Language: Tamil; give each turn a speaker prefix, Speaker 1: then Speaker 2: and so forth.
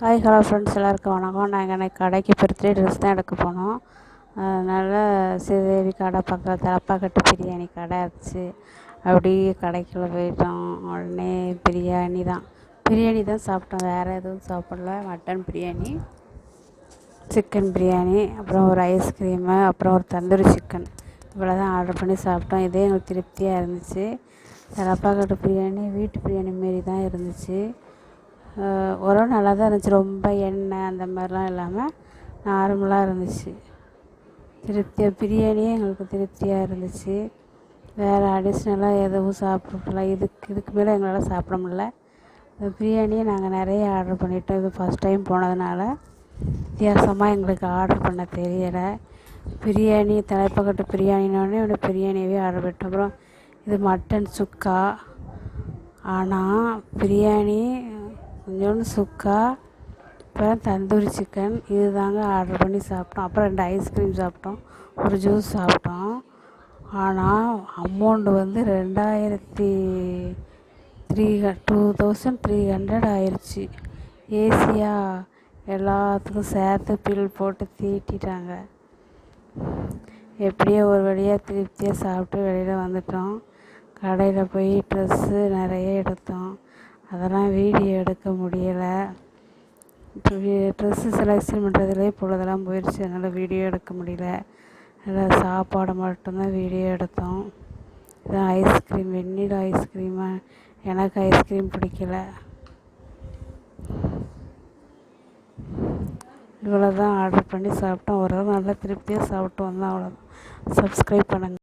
Speaker 1: ஹாய் ஹலோ ஃப்ரெண்ட்ஸ் எல்லாருக்கும் வணக்கம். நாங்கள் எனக்கு கடைக்கு பர்த்டே ட்ரெஸ் தான் எடுக்க போனோம். அதனால் ஸ்ரீதேவி கடை பக்கத்தில் தலப்பாக்கட்டு பிரியாணி கடை இருந்துச்சு. அப்படியே கடைக்குள்ளே போயிட்டோம். உடனே பிரியாணி தான். பிரியாணி தான் சாப்பிட்டோம். வேறு எதுவும் சாப்பிடல. மட்டன் பிரியாணி சிக்கன் பிரியாணி அப்புறம் ஒரு ஐஸ்கிரீமு அப்புறம் ஒரு தந்தூரி சிக்கன் இவ்வளோ தான் ஆர்டர் பண்ணி சாப்பிட்டோம். இதே எங்களுக்கு திருப்தியாக இருந்துச்சு. தலப்பாக்கட்டு பிரியாணி வீட்டு பிரியாணி மாரி தான் இருந்துச்சு. உறவு நல்லா தான் இருந்துச்சு. ரொம்ப எண்ணெய் அந்த மாதிரிலாம் இல்லாமல் நார்மலாக இருந்துச்சு. திருப்தியாக பிரியாணியே எங்களுக்கு திருப்தியாக இருந்துச்சு. வேறு அடிஷ்னலாக எதுவும் சாப்பிடல. இதுக்கு இதுக்கு மேலே எங்களால் சாப்பிட முடில இந்த பிரியாணியை நாங்கள் நிறைய ஆர்டர் பண்ணிட்டோம். இது ஃபஸ்ட் டைம் போனதுனால வித்தியாசமாக எங்களுக்கு ஆர்டர் பண்ண தெரியலை. பிரியாணி தலைப்பக்கட்டு பிரியாணினோடனே ஒன்று பிரியாணியவே ஆர்டர் பண்ணிட்டோம். அப்புறம் இது மட்டன் சுக்கா. ஆனால் பிரியாணி கொஞ்சோண்டு சுக்கா அப்புறம் தந்தூரி சிக்கன் இது தாங்க ஆர்டர் பண்ணி சாப்பிட்டோம். அப்புறம் ரெண்டு ஐஸ்கிரீம் சாப்பிட்டோம். ஒரு ஜூஸ் சாப்பிட்டோம். ஆனால் அமௌண்ட் வந்து ரெண்டாயிரத்தி three two thousand three hundred ஆயிடுச்சு ஏசியாக எல்லாத்துக்கும் சேர்த்து பில் போட்டு தீட்டிட்டாங்க. எப்படியோ ஒரு வழியாக திருப்தியாக சாப்பிட்டு வெளியில் வந்துட்டோம். கடையில் போய் ட்ரெஸ்ஸு நிறைய எடுத்தோம். அதெல்லாம் வீடியோ எடுக்க முடியலை. இப்போ ட்ரெஸ்ஸு செலெக்ஷன் பண்ணுறதுலே பொழுதெல்லாம் போயிடுச்சு. அதனால் வீடியோ எடுக்க முடியல. நல்லா சாப்பாடு மட்டும்தான் வீடியோ எடுத்தோம். இதான் ஐஸ்கிரீம் வெண்ணிலா ஐஸ்கிரீமா எனக்கு ஐஸ்கிரீம் பிடிக்கல. இவ்வளோ தான் ஆர்டர் பண்ணி சாப்பிட்டோம். ஓரளவு நல்லா திருப்தியாக சாப்பிட்டு வந்தோம். அவ்வளோதான் சப்ஸ்கிரைப் பண்ணுங்கள்